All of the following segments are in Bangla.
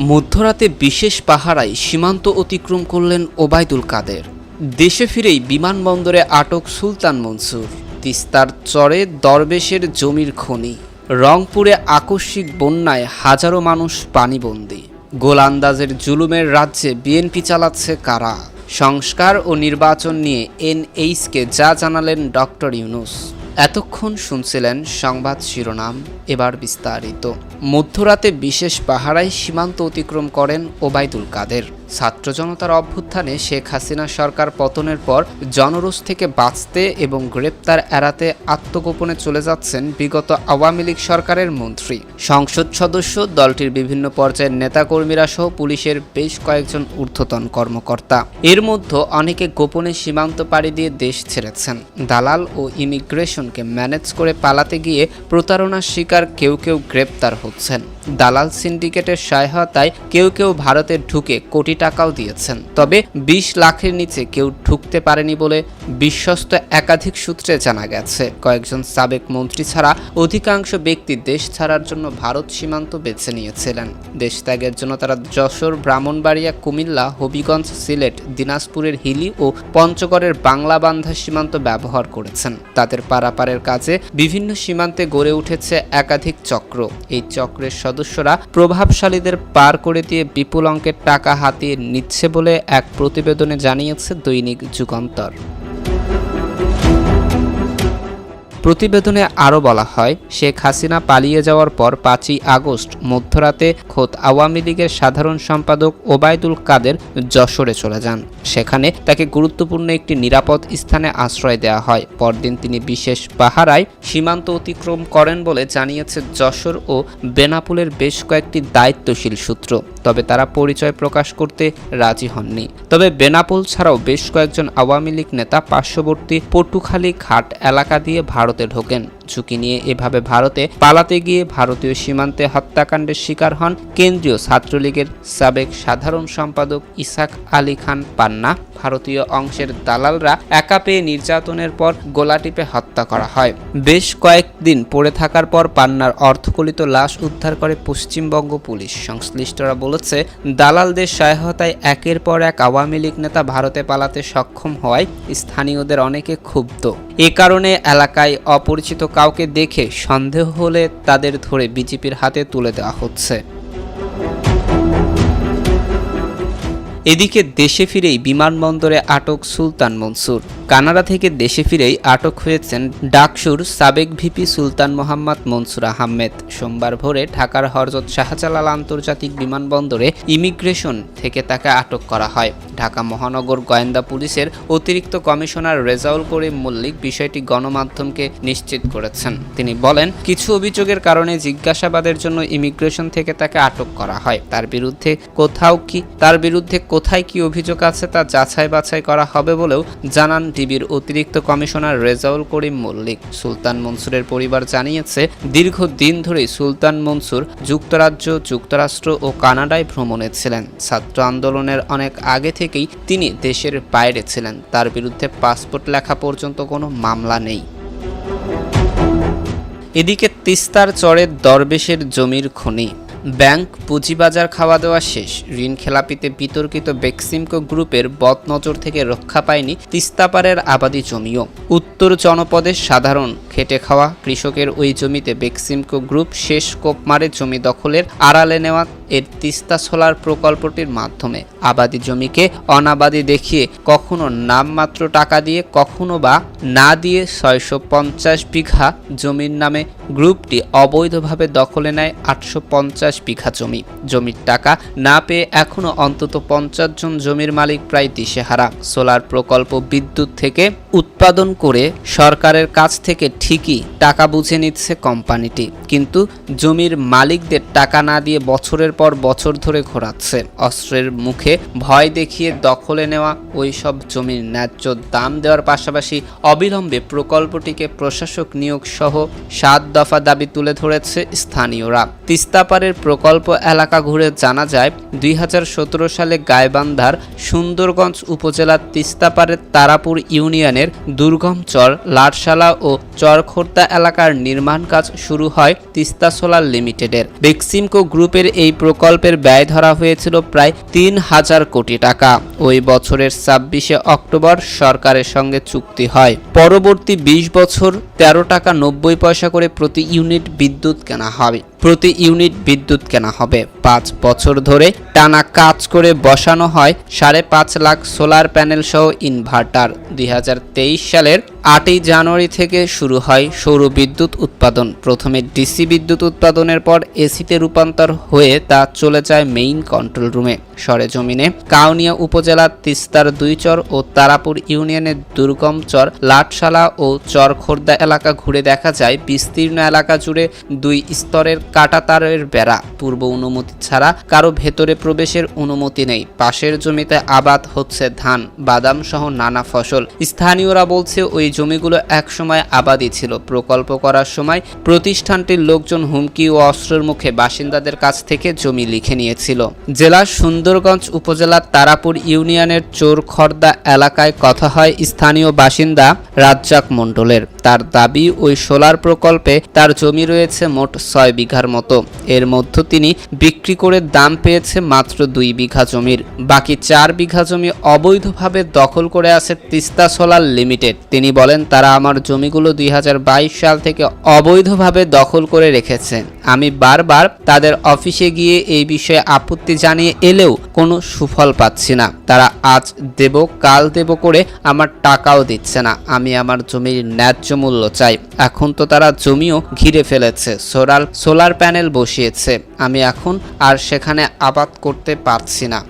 মধ্যরাতে বিশেষ পাহারায় সীমান্ত অতিক্রম করলেন ওবায়দুল কাদের। দেশে ফিরেই বিমানবন্দরে আটক সুলতান মনসুর। তিস্তার চরে দরবেশের জমির খনি। রংপুরে আকস্মিক বন্যায় হাজারো মানুষ পানিবন্দী। গোলান্দাজের জুলুমের রাজ্যে বিএনপি চালাচ্ছে কারা? সংস্কার ও নির্বাচন নিয়ে এনএইচকে যা জানালেন ডক্টর ইউনুস। এতক্ষণ শুনছিলেন সংবাদ শিরোনাম এবার বিস্তারিত। মধ্যরাতে বিশেষ পাহারায় সীমান্ত অতিক্রম করেন ওবায়দুল কাদের। ছাত্র জনতার অভ্যুত্থানে শেখ হাসিনা সরকার পতনের পর জনরোষ থেকে বাঁচতে এবং গ্রেপ্তার এড়াতে আত্মগোপনে চলে যাচ্ছেন বিগত আওয়ামী লীগ সরকারের মন্ত্রী। সংসদ সদস্য, দলটির বিভিন্ন পর্যায়ের নেতাকর্মীরা সহ পুলিশের বেশ কয়েকজন ঊর্ধ্বতন কর্মকর্তা। এর মধ্যে অনেকে গোপনে সীমান্ত পাড়ি দিয়ে দেশ ছেড়েছেন। দালাল ও ইমিগ্রেশনকে ম্যানেজ করে পালাতে গিয়ে প্রতারণার শিকার কেউ কেউ গ্রেপ্তার হচ্ছেন। দালাল সিন্ডিকেটের সহায়তায় কেউ কেউ ভারতে ঢুকে কোটি টাকাও দিয়েছেন। তবে বিশ লাখের নিচে কেউ ঢুকতে পারেনি বলে বিশ্বস্ত একাধিক সূত্রে জানা গেছে। কয়েকজন সাবেক মন্ত্রী ছাড়া অধিকাংশ ব্যক্তি দেশ ছাড়ার জন্য ভারত সীমান্ত বেছে নিয়েছিলেন। দেশ ত্যাগের জন্য তারা যশোর, ব্রাহ্মণবাড়িয়া, কুমিল্লা, হবিগঞ্জ, সিলেট, দিনাজপুরের হিলি ও পঞ্চগড়ের বাংলা বান্ধা সীমান্ত ব্যবহার করেছেন। তাদের পারাপারের কাজে বিভিন্ন সীমান্তে গড়ে উঠেছে একাধিক চক্র। এই চক্রের সদস্যরা প্রভাবশালীদের পার করে দিয়ে বিপুল অঙ্কের টাকা হাতিয়ে নিচ্ছে বলে এক প্রতিবেদনে জানিয়েছে দৈনিক যুগান্তর। প্রতিবেদনে আরও বলা হয়, শেখ হাসিনা পালিয়ে যাওয়ার পর পাঁচই আগস্ট মধ্যরাতে খোদ আওয়ামী লীগের সাধারণ সম্পাদক ওবায়দুল কাদের যশোরে চলে যান। সেখানে তাকে গুরুত্বপূর্ণ একটি নিরাপদ স্থানে আশ্রয় দেওয়া হয়। পরদিন তিনি বিশেষ পাহারায় সীমান্ত অতিক্রম করেন বলে জানিয়েছে যশোর ও বেনাপুলের বেশ কয়েকটি দায়িত্বশীল সূত্র। তবে তারা পরিচয় প্রকাশ করতে রাজি হননি। তবে বেনাপোল ছাড়াও বেশ কয়েকজন আওয়ামী লীগ নেতা পার্শ্ববর্তী পটুখালী ঘাট এলাকা দিয়ে ভারতে ঢোকেন। ঝুঁকি নিয়ে এভাবে ভারতে পালাতে গিয়ে ভারতীয় সীমান্তে হত্যাকাণ্ডের শিকার হন কেন্দ্রীয় ছাত্রলীগের সাবেক সাধারণ সম্পাদক ইসাক আলী খান পান্না। ভারতীয় অংশের দালালরা একা পেয়ে নির্যাতনের পর গোলাটিপে হত্যা করা হয়। বেশ কয়েকদিন পড়ে থাকার পর পান্নার অর্থকলিত লাশ উদ্ধার করে পশ্চিমবঙ্গ পুলিশ। সংশ্লিষ্টরা বলেছে, দালালদের সহায়তায় একের পর এক আওয়ামী লীগ নেতা ভারতে পালাতে সক্ষম হওয়ায় স্থানীয়দের অনেকে ক্ষুব্ধ। এ কারণে এলাকায় অপরিচিত কাউকে দেখে সন্দেহ হলে তাদের ধরে বিজেপির হাতে তুলে দেওয়া হচ্ছে। এদিকে দেশে ফিরেই বিমানবন্দরে আটক সুলতান মনসুর। কানাডা থেকে দেশে ফিরেই আটক হয়েছেন ডাকসুর সাবেক ভিপি সুলতান মোহাম্মদ মনসুর আহমেদ। সোমবার ভোরে ঢাকার হরজত শাহজালাল আন্তর্জাতিক বিমানবন্দরে ইমিগ্রেশন থেকে তাকে আটক করা হয়। ঢাকা মহানগর গোয়েন্দা পুলিশের অতিরিক্ত কমিশনার রেজাউল করিম মল্লিক বিষয়টি গণমাধ্যমকে নিশ্চিত করেছেন। তিনি বলেন, কিছু অভিযোগের কারণে জিজ্ঞাসাবাদের জন্য ইমিগ্রেশন থেকে তাকে আটক করা হয়। তার বিরুদ্ধে কোথাও কি, তার বিরুদ্ধে কোথায় কি অভিযোগ আছে তা যাচাই বাছাই করা হবে বলেও জানান ডিবির অতিরিক্ত কমিশনার রেজাউল করিম মল্লিক। সুলতান মনসুরের পরিবার জানিয়েছে দীর্ঘ দিন ধরেই সুলতান মনসুর যুক্তরাজ্য, যুক্তরাষ্ট্র ও কানাডায় ভ্রমণে ছিলেন। ছাত্র আন্দোলনের অনেক আগে থেকেই তিনি দেশের বাইরে ছিলেন। তার বিরুদ্ধে পাসপোর্ট লেখা পর্যন্ত কোনো মামলা নেই। এদিকে তিস্তার চরের দরবেশের জমির খনি। ব্যাংক পুঁজিবাজার খাওয়া দেওয়া শেষ। ঋণ খেলাপিতে বিতর্কিত বেক্সিমকো গ্রুপের বদনজর থেকে রক্ষা পায়নি তিস্তাপাড়ের আবাদি জমিও। উত্তর জনপদের সাধারণ খেটে খাওয়া কৃষকের ওই জমিতে বেক্সিমকো গ্রুপ শেষ কোপ মারে জমি দখলের আড়ালে নেওয়া এর তিস্তা সোলার প্রকল্পটির মাধ্যমে। আবাদি জমিকে অনাবাদি দেখিয়ে কখনো নামমাত্র টাকা দিয়ে, কখনো বা না দিয়ে ছয়শো পঞ্চাশ বিঘা জমির নামে গ্রুপটি অবৈধভাবে দখলে নেয় আটশো পঞ্চাশ বিঘা জমি। জমির টাকা না পেয়ে এখনও অন্তত পঞ্চাশ জন জমির মালিক প্রায় দিশেহারা। সোলার প্রকল্প বিদ্যুৎ থেকে উৎপাদন করে সরকারের কাছ থেকে ঠিকই টাকা বুঝে নিচ্ছে কোম্পানিটি। কিন্তু জমির মালিকদের টাকা না দিয়ে বছরের পর বছর ধরে ঘোরাচ্ছে। অস্ত্রের মুখে ভয় দেখিয়ে দখলে নেওয়া ওই সব জমির ন্যায্য দাম দেওয়ার পাশাপাশি অবিলম্বে প্রকল্পটিকে প্রশাসক নিয়োগ সহ সাত দফা দাবি তুলে ধরেছে স্থানীয়রা। তিস্তাপাড়ের প্রকল্প এলাকা ঘুরে জানা যায়, দুই হাজার সতেরো সালে গাইবান্ধার সুন্দরগঞ্জ উপজেলার তিস্তাপাড়ের তারাপুর ইউনিয়নের ইউনিয়নের দুর্গম চর, লাটশালা ও চরখোর্দা এলাকার নির্মাণ কাজ শুরু হয় তিস্তা সোলার লিমিটেডের। বেক্সিমকো গ্রুপের এই প্রকল্পের ব্যয় ধরা হয়েছিল প্রায় তিন হাজার কোটি টাকা। ওই বছরের ছাব্বিশে অক্টোবর সরকারের সঙ্গে চুক্তি হয়। পরবর্তী বিশ বছর তেরো টাকা নব্বই পয়সা করে প্রতি ইউনিট বিদ্যুৎ কেনা হবে প্রতি ইউনিট বিদ্যুৎ কেনা হবে। পাঁচ বছর ধরে টানা কাজ করে বসানো হয় সাড়ে পাঁচ লাখ সোলার প্যানেল সহ ইনভার্টার। দুই হাজার তেইশ সালের আটই জানুয়ারি থেকে শুরু হয় সৌর বিদ্যুৎ উৎপাদন। প্রথমে ডিসি বিদ্যুৎ উৎপাদনের পর এসিতে রূপান্তর হয়ে তা চলে যায় মেইন কন্ট্রোল রুমে সরেজমিনে কাউনিয়া উপজেলার তিস্তার দুই চর ও তারাপুর ইউনিয়নের দুর্গম চর লাটশালা ও চর খোর্দা এলাকা ঘুরে দেখা যায়। বিস্তীর্ণ এলাকা জুড়ে দুই স্তরের কাটাতারের বেড়া। পূর্ব অনুমতি ছাড়া কারও ভেতরে প্রবেশের অনুমতি নেই। পাশের জমিতে আবাদ হচ্ছে ধান বাদাম সহ নানা ফসল। স্থানীয়রা বলছে ওই জমিগুলো একসময় আবাদি ছিল। প্রকল্প করার সময় প্রতিষ্ঠানটির লোকজন হুমকি ও অস্ত্রের মুখে বাসিন্দাদের কাছ থেকে জমি লিখে নিয়েছিল। জেলার সুন্দরগঞ্জ উপজেলার তারাপুর ইউনিয়নের চোরখর্দা এলাকায় কথা হয় স্থানীয় বাসিন্দা রাজ্জাক মণ্ডলের। তার দাবি, ওই সোলার প্রকল্পে তার জমি রয়েছে মোট ছয় বিঘার মতো। এর মধ্যে তিনি বিক্রি করে দাম পেয়েছে মাত্র দুই বিঘা জমির। বাকি চার বিঘা জমি অবৈধভাবে দখল করে আছে তিস্তা সোলার লিমিটেড। তিনি বলেন, তারা আমার জমিগুলো দুই হাজার বাইশ সাল থেকে অবৈধভাবে দখল করে রেখেছে। আমি বারবার তাদের অফিসে গিয়ে এই বিষয়ে আপত্তি জানিয়ে এলেও কোনো সুফল পাচ্ছি না। তারা আজ দেব, কাল দেব করে আমার টাকাও দিচ্ছে না। আমি আমার জমির ন্যায্য মূল্য চাই। এখন তো তারা জমিও ঘিরে ফেলেছে সোলার সোলার প্যানেল বসিয়েছে। আমি এখন আর সেখানে আবাদ করতে পারছি না।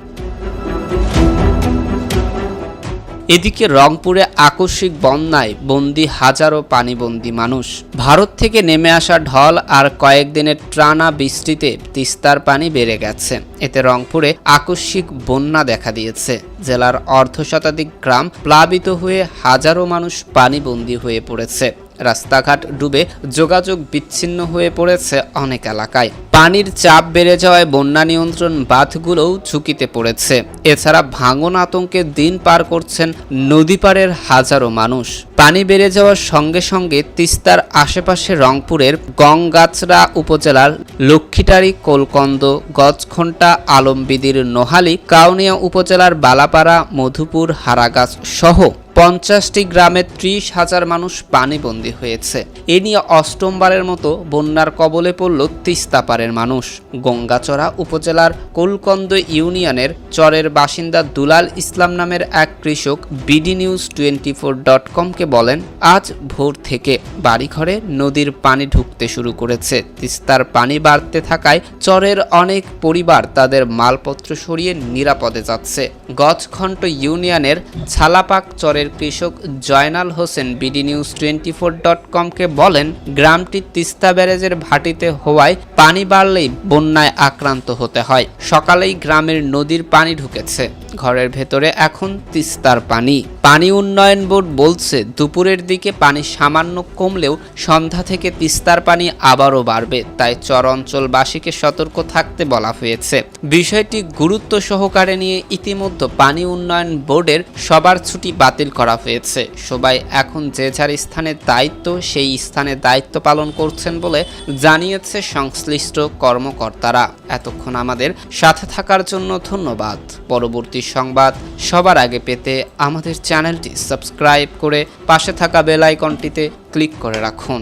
এদিকে রংপুরে আকস্মিক বন্যায় বন্দি হাজারো পানিবন্দী মানুষ। ভারত থেকে নেমে আসা ঢল আর কয়েকদিনের ট্রানা বৃষ্টিতে তিস্তার পানি বেড়ে গেছে। এতে রংপুরে আকস্মিক বন্যা দেখা দিয়েছে। জেলার অর্ধশতাধিক গ্রাম প্লাবিত হয়ে হাজারো মানুষ পানিবন্দী হয়ে পড়েছে। রাস্তাঘাট ডুবে যোগাযোগ বিচ্ছিন্ন হয়ে পড়েছে অনেক এলাকায়। পানির চাপ বেড়ে যাওয়ায় বন্যা নিয়ন্ত্রণ বাঁধগুলোও ঝুঁকিতে পড়েছে। এছাড়া ভাঙন আতঙ্কে দিন পার করছেন নদী পাড়ের হাজারো মানুষ। পানি বেড়ে যাওয়ার সঙ্গে সঙ্গে তিস্তার আশেপাশে রংপুরের গংগাছড়া উপজেলার লক্ষ্মীটারি, কোলকন্দ গজখন্টা আলমবিদির, নোহালি, কাউনিয়া উপজেলার বালাপাড়া, মধুপুর, হারাগাছ সহ পঞ্চাশটি গ্রামে ত্রিশ হাজার মানুষ পানিবন্দী হয়েছে। এ নিয়ে অষ্টমবারের মতো বন্যার কবলে পড়ল তিস্তাপাড়ের মানুষ। গঙ্গাচড়া উপজেলার কোলকন্দ ইউনিয়নের চরের বাসিন্দা দুলাল ইসলাম নামের এক কৃষক BD news twenty four dot কমকে বলেন, আজ ভোর থেকে বাড়িঘরে নদীর পানি ঢুকতে শুরু করেছে। তিস্তার পানি বাড়তে থাকায় চরের অনেক পরিবার তাদের মালপত্র সরিয়ে নিরাপদে যাচ্ছে। গজখণ্ট ইউনিয়নের ছালাপাক চরের কৃষক Joynal Hossain BD news twenty four dot কমকে বলেন, গ্রামটি তিস্তা ব্যারেজের ভাটিতে হওয়ায় পানি বাড়লেই বন্যায় আক্রান্ত হতে হয়। সকালেই গ্রামের নদীর পানি ঢুকেছে। ঘরের ভেতরে এখন তিস্তার পানি। পানি উন্নয়ন বোর্ড বলছে, দুপুরের দিকে পানি সামান্য কমলেও সন্ধ্যা থেকে তিস্তার পানি আবারও বাড়বে। তাই চর অঞ্চলবাসীকে সতর্ক থাকতে বলা হয়েছে। বিষয়টি গুরুত্ব সহকারে নিয়ে ইতিমধ্যে পানি উন্নয়ন বোর্ডের সবার ছুটি বাতিল করা হয়েছে। সবাই এখন যে যার স্থানে দায়িত্ব, সেই স্থানে দায়িত্ব পালন করছেন বলে জানিয়েছে সংশ্লিষ্ট কর্মকর্তারা। এতক্ষণ আমাদের সাথে থাকার জন্য ধন্যবাদ। পরবর্তী সংবাদ সবার আগে পেতে আমাদের চ্যানেলটি সাবস্ক্রাইব করে পাশে থাকা বেল আইকনটিতে ক্লিক করে রাখুন।